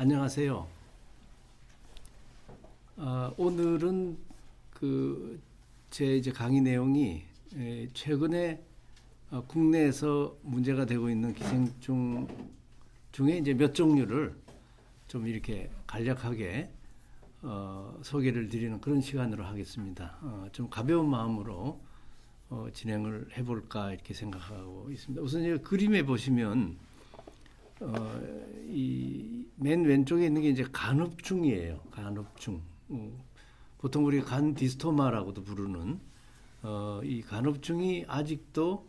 안녕하세요. 아, 오늘은 그 제 이제 강의 내용이 에, 최근에 어, 국내에서 문제가 되고 있는 기생충 중에 이제 몇 종류를 좀 이렇게 간략하게 어, 소개를 드리는 그런 시간으로 하겠습니다. 어, 좀 가벼운 마음으로 어, 진행을 해볼까 이렇게 생각하고 있습니다. 우선 이 그림에 보시면 어, 이 맨 왼쪽에 있는 게 이제 간흡충이에요. 간흡충. 음, 보통 우리 간 디스토마라고도 부르는 어, 이 간흡충이 아직도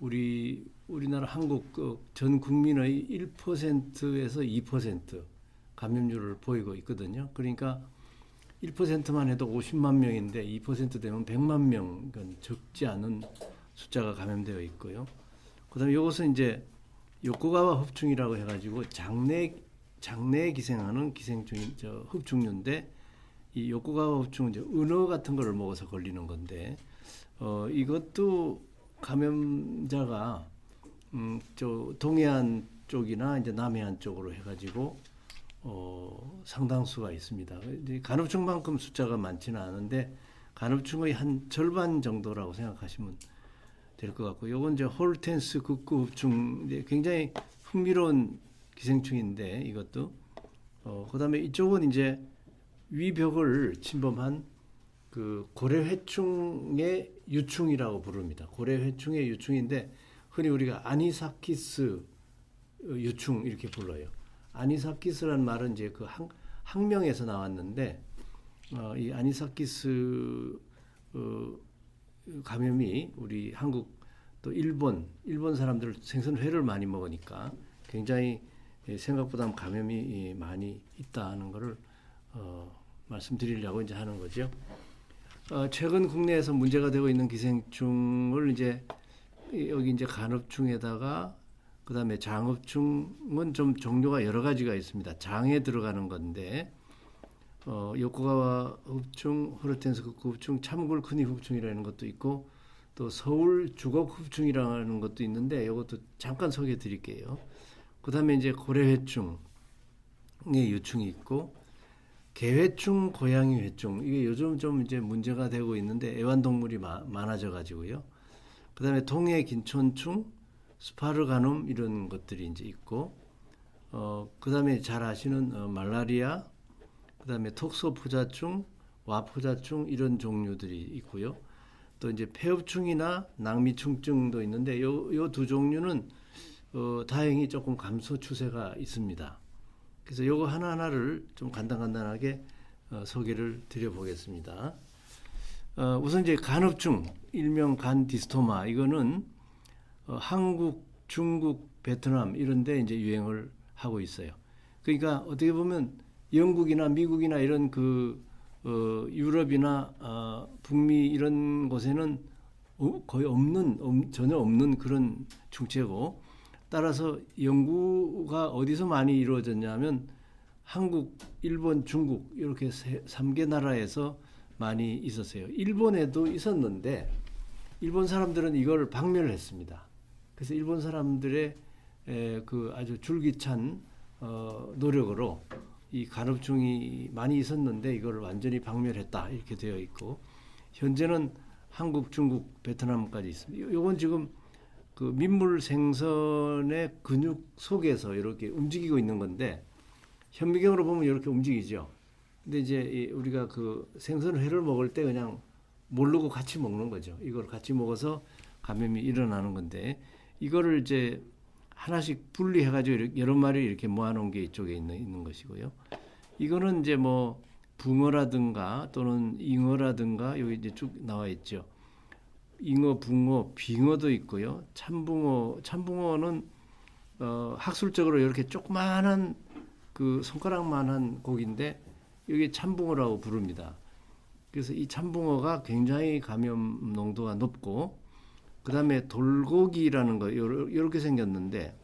우리 우리나라 한국 그 전 국민의 1%에서 2% 감염률을 보이고 있거든요. 그러니까 1%만 해도 50만 명인데 2% 되면 100만 명, 그건 적지 않은 숫자가 감염되어 있고요. 그다음에 이것은 이제 요코가와 흡충이라고 해가지고 장내 장내에 기생하는 기생충인 저 흡충류인데 이 요코가와 흡충은 이제 은어 같은 거를 먹어서 걸리는 건데 어 이것도 감염자가 음저 동해안 쪽이나 이제 남해안 쪽으로 해가지고 어 상당수가 있습니다. 이제 간흡충만큼 숫자가 많지는 않은데 간흡충의 한 절반 정도라고 생각하시면 될 것 같고 요건 이제 홀텐스 극구 흡충 이제 굉장히 흥미로운 기생충인데 이것도 어 그다음에 이쪽은 이제 위벽을 침범한 그 고래회충의 유충이라고 부릅니다. 고래회충의 유충인데 흔히 우리가 아니사키스 유충 이렇게 불러요. 아니사키스라는 말은 이제 그 학, 학명에서 나왔는데 어, 이 아니사키스 어, 감염이 우리 한국 또 일본 일본 사람들 생선회를 많이 먹으니까 굉장히 예, 생각보다 감염이 예, 많이 있다는 것을 어, 말씀드리려고 이제 하는 거죠. 어, 최근 국내에서 문제가 되고 있는 기생충을 이제 이- 여기 이제 간흡충에다가 그다음에 장흡충은 좀 종류가 여러 가지가 있습니다. 장에 들어가는 건데 어, 요코가와 흡충, 호르텐스 흡충, 참굴 크니 흡충이라는 것도 있고 또 서울 주걱 흡충이라는 것도 있는데 이것도 잠깐 소개해 드릴게요. 그다음에 이제 고래회충의 유충이 있고 개회충, 고양이 회충 이게 요즘 좀 이제 문제가 되고 있는데 애완동물이 마- 많아져 가지고요. 그다음에 동해 긴촌충, 스파르가눔 이런 것들이 이제 있고 어 그다음에 잘 아시는 어, 말라리아, 그다음에 톡소포자충, 와포자충 이런 종류들이 있고요. 또 이제 폐흡충이나 낭미충증도 있는데 요 요 두 종류는 어 다행히 조금 감소 추세가 있습니다. 그래서 요거 하나하나를 좀 간단간단하게 어, 소개를 드려보겠습니다. 어, 우선 이제 간흡충, 일명 간 디스토마 이거는 어, 한국, 중국, 베트남 이런데 이제 유행을 하고 있어요. 그러니까 어떻게 보면 영국이나 미국이나 이런 그 어, 유럽이나 어, 북미 이런 곳에는 어, 거의 없는 없- 전혀 없는 그런 충체고 따라서 연구가 어디서 많이 이루어졌냐면 한국, 일본, 중국 이렇게 세, 3개 나라에서 많이 있었어요. 일본에도 있었는데 일본 사람들은 이걸 박멸을 했습니다. 그래서 일본 사람들의 에, 그 아주 줄기찬 어, 노력으로 이 간흡충이 많이 있었는데 이걸 완전히 박멸했다 이렇게 되어 있고 현재는 한국, 중국, 베트남까지 있습니다. 요- 요건 지금 그 민물 생선의 근육 속에서 이렇게 움직이고 있는 건데 현미경으로 보면 이렇게 움직이죠. 근데 이제 이 우리가 그 생선 회를 먹을 때 그냥 모르고 같이 먹는 거죠. 이걸 같이 먹어서 감염이 일어나는 건데 이거를 이제 하나씩 분리해가지고 여러 마리 이렇게 모아놓은 게 이쪽에 있는 있는 것이고요. 이거는 이제 뭐 붕어라든가 또는 잉어라든가 여기 이제 쭉 나와 있죠. 잉어, 붕어, 빙어도 있고요. 참붕어, 참붕어는 어, 학술적으로 이렇게 조그마한 그 손가락만한 고기인데 여기 참붕어라고 부릅니다. 그래서 이 참붕어가 굉장히 감염 농도가 높고 그 다음에 돌고기라는 거 이렇게 생겼는데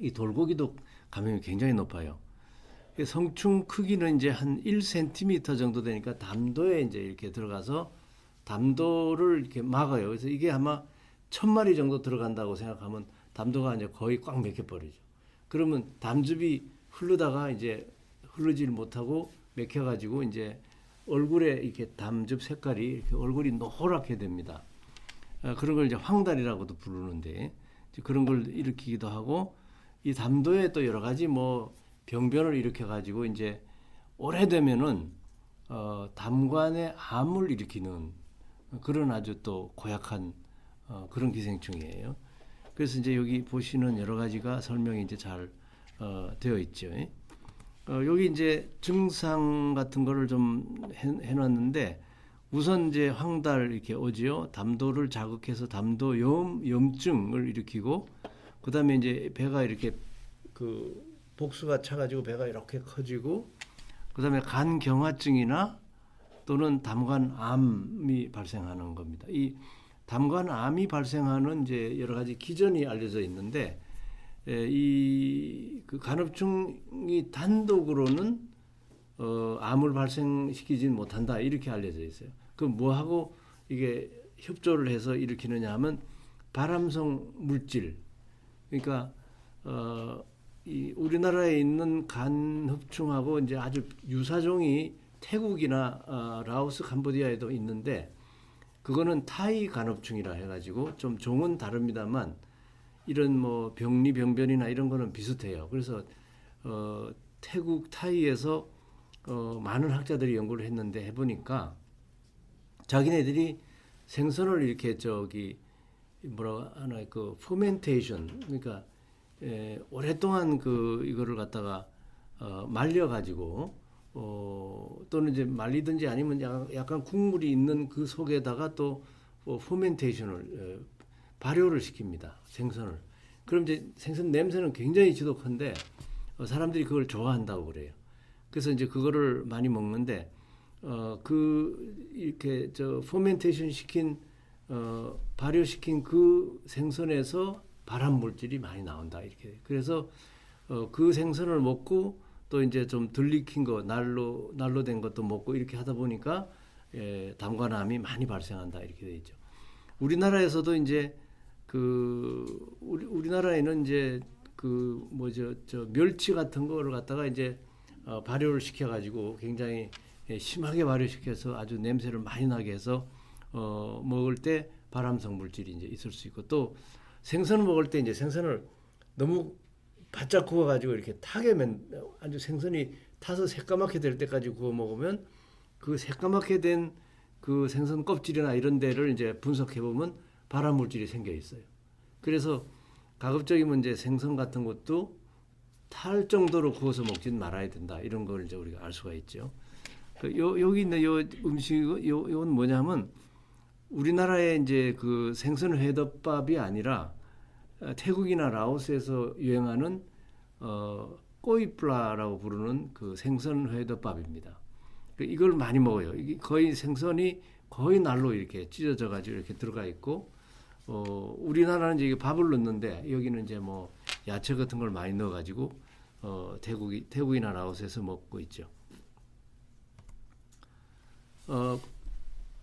이 돌고기도 감염이 굉장히 높아요. 그 성충 크기는 이제 한 1cm 정도 되니까 담도에 이제 이렇게 들어가서 담도를 이렇게 막아요. 그래서 이게 아마 천 마리 정도 들어간다고 생각하면 담도가 이제 거의 꽉 막혀 버리죠. 그러면 담즙이 흐르다가 이제 흐르질 못하고 맥혀 가지고 이제 얼굴에 이렇게 담즙 색깔이 이렇게 얼굴이 노랗게 됩니다. 아, 그런 걸 이제 황달이라고도 부르는데 그런 걸 일으키기도 하고 이 담도에 또 여러 가지 뭐 병변을 일으켜 가지고 이제 오래되면은 어, 담관의 암을 일으키는 그런 아주 또 고약한 어, 그런 기생충이에요. 그래서 이제 여기 보시는 여러 가지가 설명이 이제 잘 어, 되어 있죠. 어, 여기 이제 증상 같은 거를 좀 해, 해놨는데 우선 이제 황달 이렇게 오지요. 담도를 자극해서 담도염 염증을 일으키고 그다음에 이제 배가 이렇게 그 복수가 차가지고 배가 이렇게 커지고 그다음에 간 경화증이나 또는 담관암이 발생하는 겁니다. 이 담관암이 발생하는 이제 여러 가지 기전이 알려져 있는데 이 그 간흡증이 단독으로는 어, 암을 발생시키진 못한다 이렇게 알려져 있어요. 그럼 뭐하고 이게 협조를 해서 일으키느냐 하면 발암성 물질 그러니까 어, 이 우리나라에 있는 간흡충하고 이제 아주 유사종이 태국이나 어, 라오스 캄보디아에도 있는데 그거는 타이 간흡충이라 해가지고 좀 종은 다릅니다만 이런 뭐 병리 병변이나 이런 거는 비슷해요. 그래서 어, 태국 타이에서 어, 많은 학자들이 연구를 했는데 해보니까 자기네들이 생선을 이렇게 저기 뭐라 하나 그 포멘테이션 그러니까 에, 오랫동안 그 이거를 갖다가 어, 말려 가지고 어, 또는 이제 말리든지 아니면 약간, 국물이 있는 그 속에다가 또 어, 포멘테이션을 에, 발효를 시킵니다. 생선을. 그럼 이제 생선 냄새는 굉장히 지독한데 어, 사람들이 그걸 좋아한다고 그래요. 그래서 이제 그거를 많이 먹는데 어 그 이렇게 저 포멘테이션 시킨 어 발효시킨 그 생선에서 발암 물질이 많이 나온다 이렇게. 그래서 어 그 생선을 먹고 또 이제 좀덜 익힌 거 날로 날로 된 것도 먹고 이렇게 하다 보니까 예, 담관암이 많이 발생한다 이렇게 돼 있죠. 우리나라에서도 이제 그 우리 우리나라에는 이제 그 뭐죠 저 멸치 같은 거를 갖다가 이제 어, 발효를 시켜가지고 굉장히 예, 심하게 발효시켜서 아주 냄새를 많이 나게 해서 어, 먹을 때 발암성 물질이 이제 있을 수 있고 또 생선을 먹을 때 이제 생선을 너무 바짝 구워가지고 이렇게 타게 맨 아주 생선이 타서 새까맣게 될 때까지 구워 먹으면 그 새까맣게 된 그 생선 껍질이나 이런 데를 이제 분석해 보면 발암 물질이 생겨 있어요. 그래서 가급적이면 이제 생선 같은 것도 탈 정도로 구워서 먹지는 말아야 된다. 이런 걸 이제 우리가 알 수가 있죠. 그 요, 여기 있는 요 음식, 요, 요건 뭐냐면 우리나라에 이제 그 생선 회덮밥이 아니라 어, 태국이나 라오스에서 유행하는 어, 꼬이플라라고 부르는 그 생선 회덮밥입니다. 그 이걸 많이 먹어요. 거의 생선이 거의 날로 이렇게 찢어져 가지고 이렇게 들어가 있고 어, 우리나라는 이제 밥을 넣는데 여기는 이제 뭐 야채 같은 걸 많이 넣어 가지고 어, 태국이 태국이나 라오스에서 먹고 있죠. 어,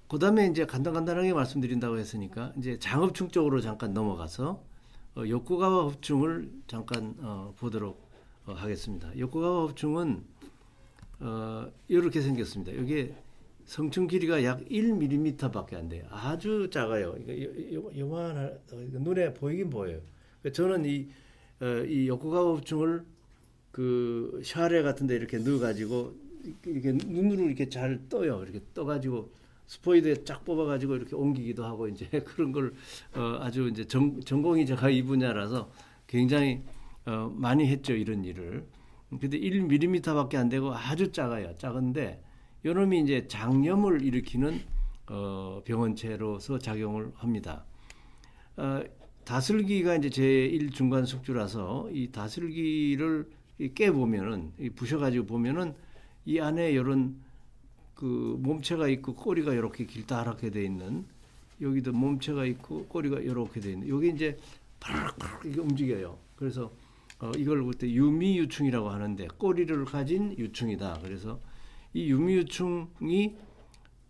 그다음에 이제 간단간단하게 말씀드린다고 했으니까 이제 장흡충 쪽으로 잠깐 넘어가서 어, 요코가와 흡충을 잠깐 어, 보도록 어, 하겠습니다. 흡충은 어, 이렇게 생겼습니다. 여기에 성충 길이가 약 1mm밖에 안 돼요. 아주 작아요. 요만한 눈에 보이긴 보여요. 저는 이, 어, 이 흡충을 그 샤레 같은데 이렇게 넣어가지고 이렇게 눈으로 이렇게 잘 떠요. 이렇게 떠가지고 스포이드에 쫙 뽑아가지고 이렇게 옮기기도 하고 이제 그런 걸 어, 아주 이제 전, 전공이 제가 이 분야라서 굉장히 어, 많이 했죠 이런 일을. 근데 1mm밖에 안 되고 아주 작아요. 작은데 요놈이 이제 장염을 일으키는 어, 병원체로서 작용을 합니다. 어, 다슬기가 이제 제1 중간 숙주라서 이 다슬기를 깨 보면은 부셔 가지고 보면은 이 안에 이런 그 몸체가 있고 꼬리가 이렇게 길다랗게 돼 있는 여기도 몸체가 있고 꼬리가 이렇게 돼 있는 여기 이제 파락파락 이게 움직여요. 그래서 어, 이걸 그때 유미유충이라고 하는데 꼬리를 가진 유충이다. 그래서 이 유미유충이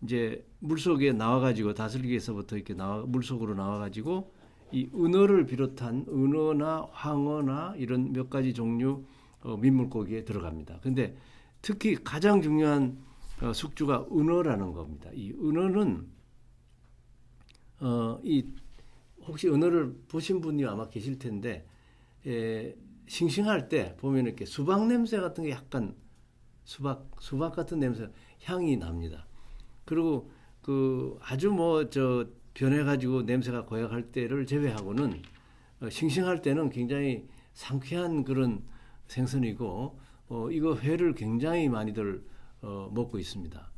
이제 물 속에 나와가지고 다슬기에서부터 이렇게 나와 물 속으로 나와가지고 이 은어를 비롯한 은어나 황어나 이런 몇 가지 종류 어, 민물고기에 들어갑니다. 근데 특히 가장 중요한 어, 숙주가 은어라는 겁니다. 이 은어는 어, 이 혹시 은어를 보신 분이 아마 계실 텐데 에, 싱싱할 때 보면 이렇게 수박 냄새 같은 게 약간 수박 수박 같은 냄새 향이 납니다. 그리고 그 아주 뭐 저 변해가지고 냄새가 고약할 때를 제외하고는 어, 싱싱할 때는 굉장히 상쾌한 그런 생선이고 어, 이거 회를 굉장히 많이들 어, 먹고 있습니다.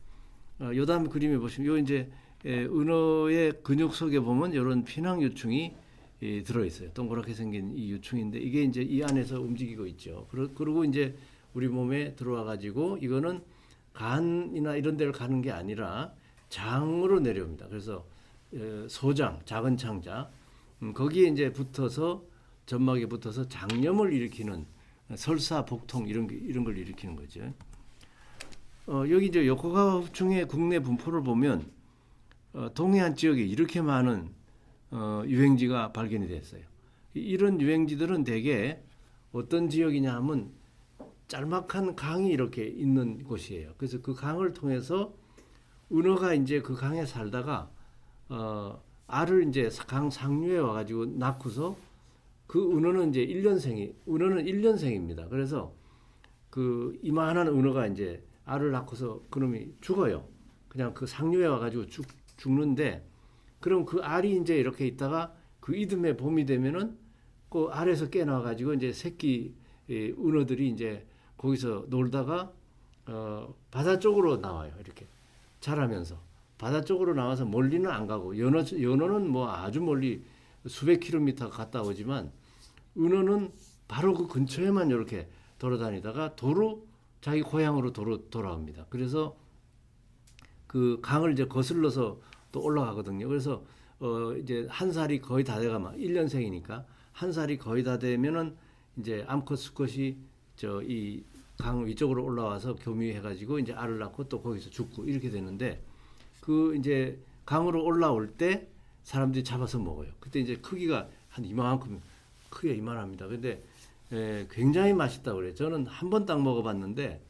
어, 요 다음 그림에 보시면 요 이제 에, 은어의 근육 속에 보면 이런 피낭 유충이 이, 들어 있어요. 동그랗게 생긴 이 유충인데 이게 이제 이 안에서 움직이고 있죠. 그러, 그리고 이제 우리 몸에 들어와 가지고 이거는 간이나 이런 데를 가는 게 아니라 장으로 내려옵니다. 그래서 에, 소장, 작은 창자 음, 거기에 이제 붙어서 점막에 붙어서 장염을 일으키는 설사, 복통 이런 게- 이런 걸 일으키는 거죠. 어, 여기 이제 요코가와 후충의 국내 분포를 보면 어, 동해안 지역에 이렇게 많은 어, 유행지가 발견이 됐어요. 이- 이런 유행지들은 대개 어떤 지역이냐 하면 짤막한 강이 이렇게 있는 곳이에요. 그래서 그 강을 통해서 은어가 이제 그 강에 살다가 어, 알을 이제 강 상류에 와가지고 낳고서 그 은어는 이제 1년생이 은어는 1년생입니다. 그래서 그 이만한 은어가 이제 알을 낳고서 그놈이 죽어요. 그냥 그 상류에 와가지고 죽, 죽는데 그럼 그 알이 이제 이렇게 있다가 그 이듬해 봄이 되면은 그 알에서 깨나와가지고 이제 새끼 이 은어들이 이제 거기서 놀다가 어, 바다 쪽으로 나와요. 이렇게 자라면서 바다 쪽으로 나와서 멀리는 안 가고 연어 연어는 뭐 아주 멀리 수백 킬로미터 갔다 오지만 은어는 바로 그 근처에만 이렇게 돌아다니다가 도로 자기 고향으로 도로 돌아옵니다. 그래서 그 강을 이제 거슬러서 또 올라가거든요. 그래서 어 이제 한 살이 거의 다 돼가면 1년생이니까 한 살이 거의 다 되면은 이제 암컷 수컷이 저 이 강 위쪽으로 올라와서 교미해 가지고 이제 알을 낳고 또 거기서 죽고 이렇게 되는데 그 이제 강으로 올라올 때 사람들이 잡아서 먹어요. 그때 이제 크기가 한 이만큼 크게 이만합니다. 근데 에, 굉장히 맛있다 그래요. 저는 한 번 딱 먹어봤는데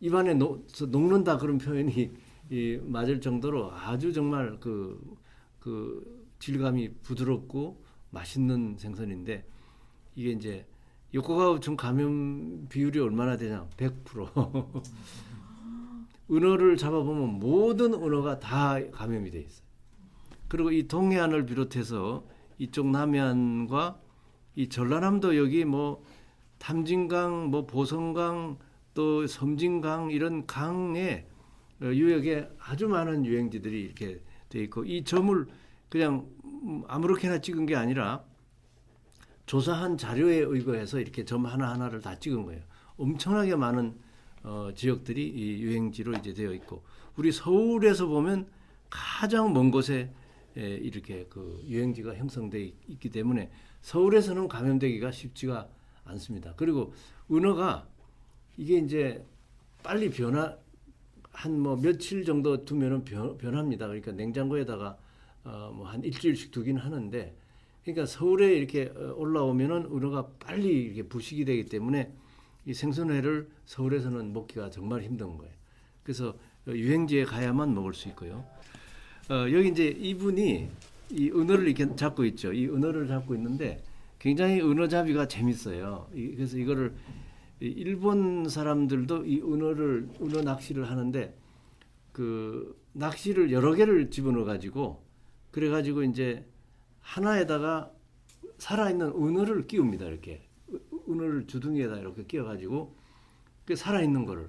입안에 녹, 녹는다 그런 표현이 이, 맞을 정도로 아주 정말 그, 그 질감이 부드럽고 맛있는 생선인데 이게 이제 요코가우충 감염 비율이 얼마나 되냐? 100%. 은어를 잡아보면 모든 은어가 다 감염이 돼 있어요. 그리고 이 동해안을 비롯해서 이쪽 남해안과 이 전라남도 여기 뭐 탐진강, 뭐 보성강, 또 섬진강 이런 강에 어, 유역에 아주 많은 유행지들이 이렇게 돼 있고 이 점을 그냥 음, 아무렇게나 찍은 게 아니라 조사한 자료에 의거해서 이렇게 점 하나 하나를 다 찍은 거예요. 엄청나게 많은 어, 지역들이 이 유행지로 이제 되어 있고 우리 서울에서 보면 가장 먼 곳에 에, 이렇게 그 유행지가 형성돼 있기 때문에 서울에서는 감염되기가 쉽지가 않습니다. 그리고 은어가 이게 이제 빨리 변화 한 뭐 며칠 정도 두면은 변, 변합니다. 그러니까 냉장고에다가 어, 뭐 한 일주일씩 두긴 하는데 그러니까 서울에 이렇게 어, 올라오면은 은어가 빨리 이렇게 부식이 되기 때문에 이 생선회를 서울에서는 먹기가 정말 힘든 거예요. 그래서 어, 유행지에 가야만 먹을 수 있고요. 어, 여기 이제 이분이 이 은어를 이렇게 잡고 있죠. 이 은어를 잡고 있는데 굉장히 은어잡이가 재밌어요. 이- 그래서 이거를 이 일본 사람들도 이 은어를 은어 낚시를 하는데 그 낚시를 여러 개를 집어넣어 가지고 그래 가지고 이제 하나에다가 살아있는 은어를 끼웁니다. 이렇게 은- 은어를 주둥이에다 이렇게 끼워 가지고 그 살아있는 거를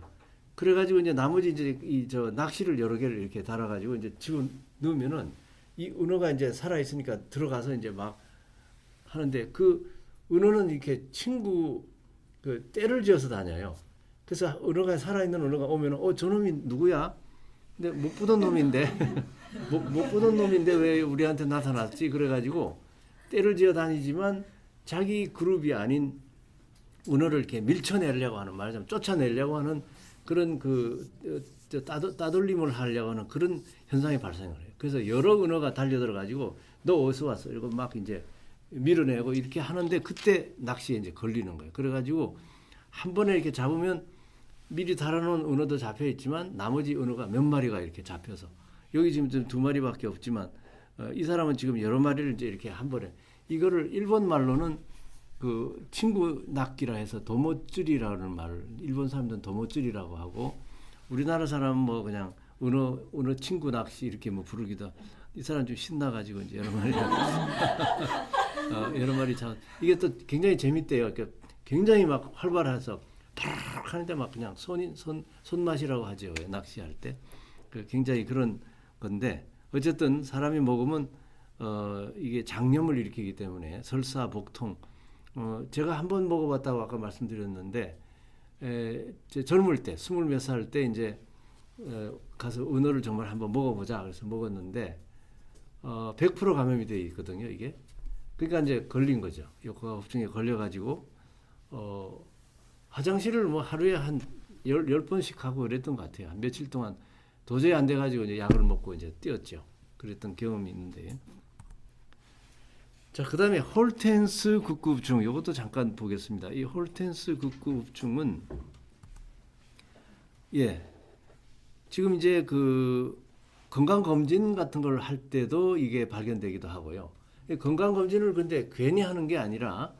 그래 가지고 이제 나머지 이제 이 저 낚시를 여러 개를 이렇게 달아 가지고 이제 집어 넣으면은 이 은어가 이제 살아 있으니까 들어가서 이제 막 하는데 그 은어는 이렇게 친구 그 때를 지어서 다녀요. 그래서 은어가 살아 있는 은어가 오면 어 저놈이 누구야? 근데 못 보던 놈인데 못, 못 보던 놈인데 왜 우리한테 나타났지? 그래가지고 때를 지어 다니지만 자기 그룹이 아닌 은어를 이렇게 밀쳐내려고 하는 말하자면 쫓아내려고 하는 그런 그 따돌, 따돌림을 하려고 하는 그런 현상이 발생을 해요. 그래서 여러 은어가 달려들어 가지고 너 어디서 왔어? 이러고 막 이제 밀어내고 이렇게 하는데 그때 낚시에 이제 걸리는 거예요. 그래 가지고 한 번에 이렇게 잡으면 미리 달아놓은 은어도 잡혀 있지만 나머지 은어가 몇 마리가 이렇게 잡혀서 여기 지금 좀두 마리밖에 없지만 어, 이 사람은 지금 여러 마리를 이제 이렇게 한 번에 이거를 일본 말로는 그 친구 낚기라 해서 도모줄이라는 말을 일본 사람들은 도모줄이라고 하고 우리나라 사람은 뭐 그냥 은어 은어 친구 낚시 이렇게 뭐 부르기도 이 사람 좀 신나가지고 이제 여러 마리 어, 여러 마리 잡 이게 또 굉장히 재밌대요. 그러니까 굉장히 막 활발해서 팍 하는데 막 그냥 손이 손 손맛이라고 하죠. 왜 낚시할 때. 그 굉장히 그런 건데 어쨌든 사람이 먹으면 어 이게 장염을 일으키기 때문에 설사 복통 어 제가 한 번 먹어봤다고 아까 말씀드렸는데 에, 제 젊을 때 스물 몇 살 때 이제 어, 가서 은어를 정말 한번 먹어보자 그래서 먹었는데 어, 100% 감염이 돼 있거든요 이게. 그러니까 이제 걸린 거죠. 요과업증에 걸려가지고 어, 화장실을 뭐 하루에 한 열, 열 번씩 하고 그랬던 것 같아요. 한 며칠 동안 도저히 안 돼가지고 이제 약을 먹고 이제 뛰었죠. 그랬던 경험이 있는데 자, 그 다음에 홀텐스 극구읍증, 이것도 잠깐 보겠습니다. 이 홀텐스 극구읍증은, 예, 지금 이제 그 건강 검진 같은 걸 할 때도 이게 발견되기도 하고요. 이 건강 검진을 근데 괜히 하는 게 아니라,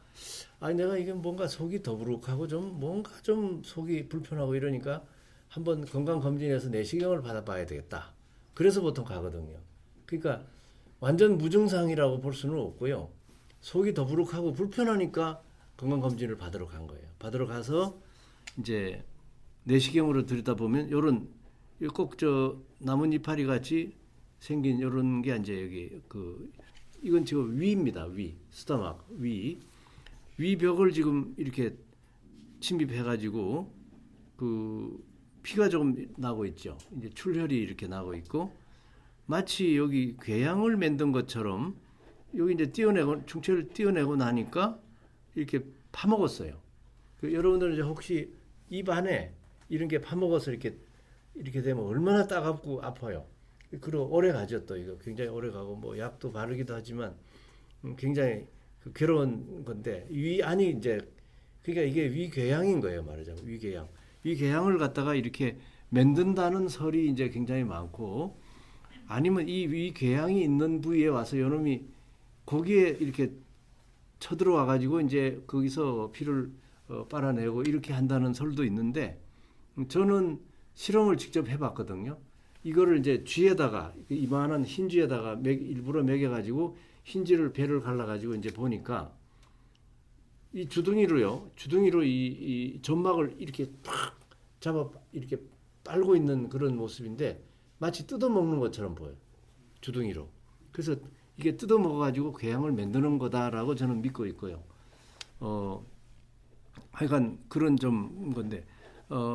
아니, 내가 이게 뭔가 속이 더부룩하고 좀 뭔가 좀 속이 불편하고 이러니까 한번 건강 검진에서 내시경을 받아봐야 되겠다. 그래서 보통 가거든요. 그러니까 완전 무증상이라고 볼 수는 없고요. 속이 더부룩하고 불편하니까 건강검진을 받으러 간 거예요. 받으러 가서 이제 내시경으로 들여다보면 요런 꼭저 나뭇 이파리 같이 생긴 요런 게 이제 여기 그 이건 지금 위입니다. 위 스토막 위 위 벽을 지금 이렇게 침입해 가지고 그 피가 조금 나고 있죠. 이제 출혈이 이렇게 나고 있고 마치 여기 궤양을 만든 것처럼 여기 이제 띄어내고 충체를 띄어내고 나니까 이렇게 파먹었어요. 그 여러분들은 이제 혹시 입 안에 이런 게 파먹어서 이렇게 이렇게 되면 얼마나 따갑고 아파요. 그리고 오래 가죠 또 이거 굉장히 오래 가고 뭐 약도 바르기도 하지만 음, 굉장히 그 괴로운 건데 위 안이 이제 그러니까 이게 위궤양인 거예요 말하자면 위궤양. 위궤양을 갖다가 이렇게 만든다는 설이 이제 굉장히 많고 아니면 이 위 궤양이 있는 부위에 와서 요놈이 거기에 이렇게 쳐들어와 가지고 이제 거기서 피를 어, 빨아내고 이렇게 한다는 설도 있는데 음, 저는 실험을 직접 해봤거든요. 이거를 이제 쥐에다가 이만한 흰 쥐에다가 먹- 일부러 먹여가지고 흰 쥐를 배를 갈라가지고 이제 보니까 이 주둥이로요, 주둥이로 이, 이 점막을 이렇게 탁 잡아 이렇게 빨고 있는 그런 모습인데 마치 뜯어 먹는 것처럼 보여요. 주둥이로. 그래서 이게 뜯어 먹어가지고 궤양을 만드는 거다라고 저는 믿고 있고요. 어, 하여간 그런 좀 건데, 어,